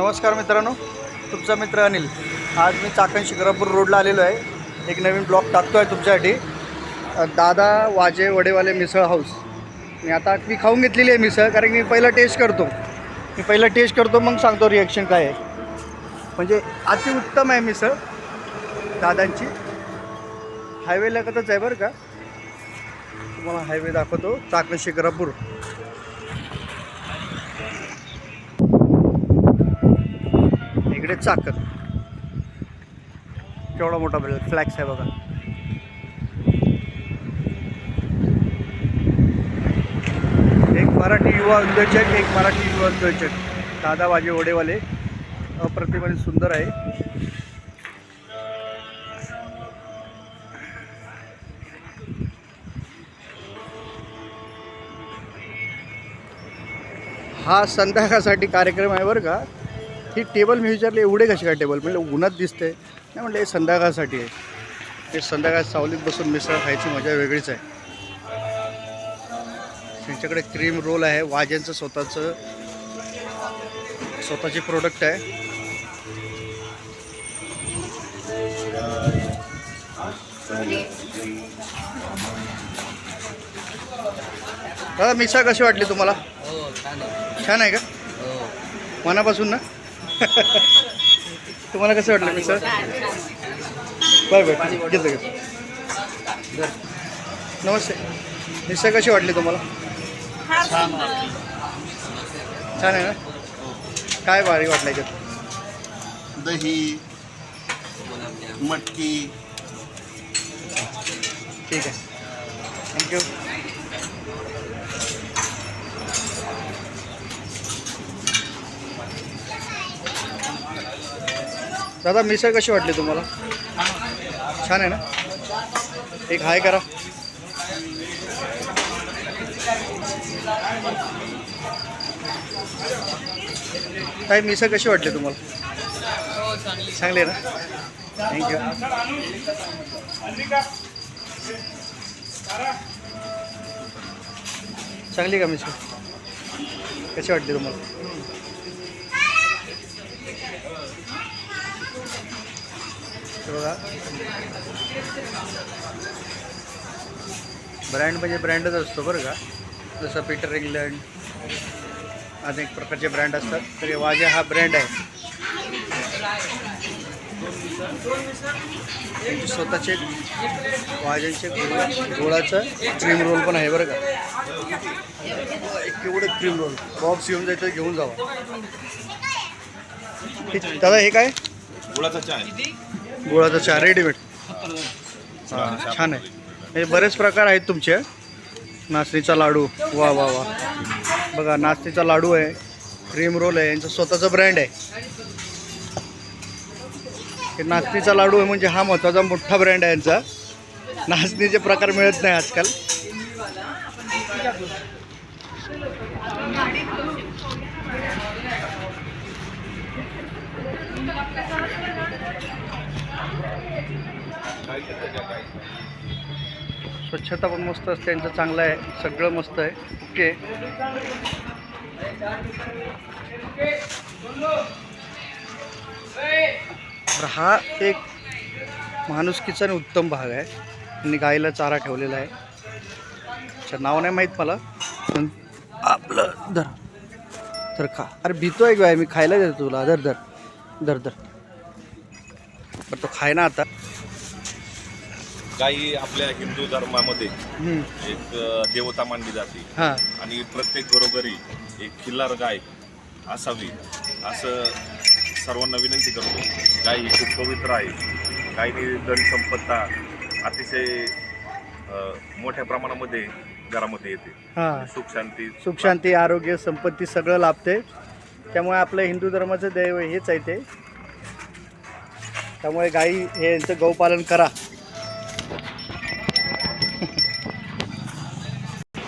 नमस्कार मित्रांनो तुमचा मित्र अनिल. आज मी चाकण शिक्रापूर रोडला आलेलो आहे. एक नवीन ब्लॉग टाकतो आहे तुमच्यासाठी दादा वाजे वडेवाले मिसळ हाऊस. मी आता मी खाऊन घेतलेली आहे मिसळ कारण की मी पहिलं टेस्ट करतो. मी पहिलं टेस्ट करतो मग सांगतो रिॲक्शन काय आहे. म्हणजे अतिउत्तम आहे मिसळ दादांची. हायवे लगतच आहे बरं का. तुम्हाला हायवे दाखवतो चाकण शिक्रापूर इकडे चाकण केवढा मोठा फ्लॅक्स आहे बघा. एक मराठी युवा उद्योजक एक मराठी युवा उद्योजक. दादा बाजे वडेवाले. अप्रतिम सुंदर आहे. हा संध्याकाळसाठी कार्यक्रम आहे बरं का. ही टेबल मी विचारले एवढे कसे काय टेबल? म्हणजे उन्हात दिसते. नाही म्हटलं हे संध्याकाळसाठी आहे. हे संध्याकाळ सावलीत बसून मिसळ खायची मजा वेगळीच आहे. त्यांच्याकडे क्रीम रोल आहे. वाजेंचं स्वतःचं स्वतःचे प्रोडक्ट आहे. दादा मिसळ कशी वाटली तुम्हाला? हो छान आहे का? हो. मनापासून ना? तुम्हाला कसं वाटलं मिसळ? बरं बरं घेतो घेतो. नमस्ते. मिसळ कशी वाटली तुम्हाला? छान छान आहे ना? काय भारी वाटलं याच्यात? दही मटकी. ठीक आहे. थँक्यू दादा मिसळ कशी वाटली तुम्हाला? छान आहे ना? एक हाय करा. काय मिसळ कशी वाटली तुम्हाला? चांगली आहे ना? थँक्यू चांगली का मिसळ? कशी वाटते तुम्हाला? बघा. ब्रँड म्हणजे ब्रँडच असतो बरं का. जसं पीटर इंग्लंड अनेक प्रकारचे ब्रँड असतात. तरी वाजे वाजा हा ब्रँड आहे. त्यांचे स्वतःचे वाजांचे गोळा- गोळाचं क्रीम रोल पण आहे बरं का. एक केवढं क्रीम रोल बॉक्स घेऊन जायचं घेऊन जावा. दादा हे काय? गुळाचा चहा. गुळाचा चहा रेडीमेड हां छान आहे. हे बरेच प्रकार आहेत तुमचे. नाचणीचा लाडू. वा वा वा. बघा नाचणीचा लाडू आहे. क्रीम रोल आहे. यांचं स्वतःचं ब्रँड आहे. हे नाचणीचा लाडू आहे म्हणजे हा महत्त्वाचा मोठा ब्रँड आहे यांचा. नाचणीचे प्रकार मिळत नाही आजकाल. स्वच्छता पण मस्त असते त्यांचं चांगलं आहे सगळं मस्त आहे. ओके. तर हा एक माणुसकीचा आणि उत्तम भाग आहे. त्यांनी गाईला चारा ठेवलेला आहे. अच्छा नाव नाही माहीत मला पण आपलं धर. तर खा. अरे भीतो आहे गाय मी खायला देतो तुला. धर धर. धर धर. बरं तो खाय ना आता. गाई आपल्या हिंदू धर्मामध्ये. एक देवता मानली जाते. हां. आणि प्रत्येक घरोघरी एक खिल्लार गाय असावी असं सर्वांना विनंती करतो. गाय ही खूप पवित्र आहे. गायनी धन संपत्ता अतिशय अ, मोठ्या प्रमाणामध्ये घरामध्ये येते. हां. सुख शांती. सुख शांती आरोग्य संपत्ती सगळं लाभते. त्यामुळे आपलं हिंदू धर्माचं दैव हेच आहे ते. त्यामुळे गाई हे यांचं गौपालन करा.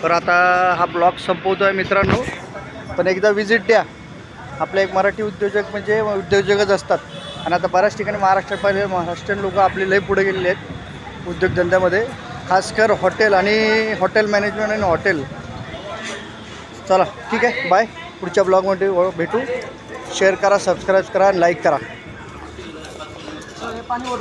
तर आता हा ब्लॉग संपवतो आहे मित्रांनो. पण एकदा विजिट द्या. आपले एक मराठी उद्योजक म्हणजे उद्योजकच असतात. आणि आता बऱ्याच ठिकाणी महाराष्ट्रात पाहिले महाराष्ट्रीयन लोक आपले लय पुढे गेलेले आहेत उद्योगधंद्यामध्ये खासकर हॉटेल आणि हॉटेल मॅनेजमेंट आणि हॉटेल चला ठीक आहे. बाय पुढच्या ब्लॉगमध्ये भेटू. शेअर करा सबस्क्राईब करा आणि लाईक करा.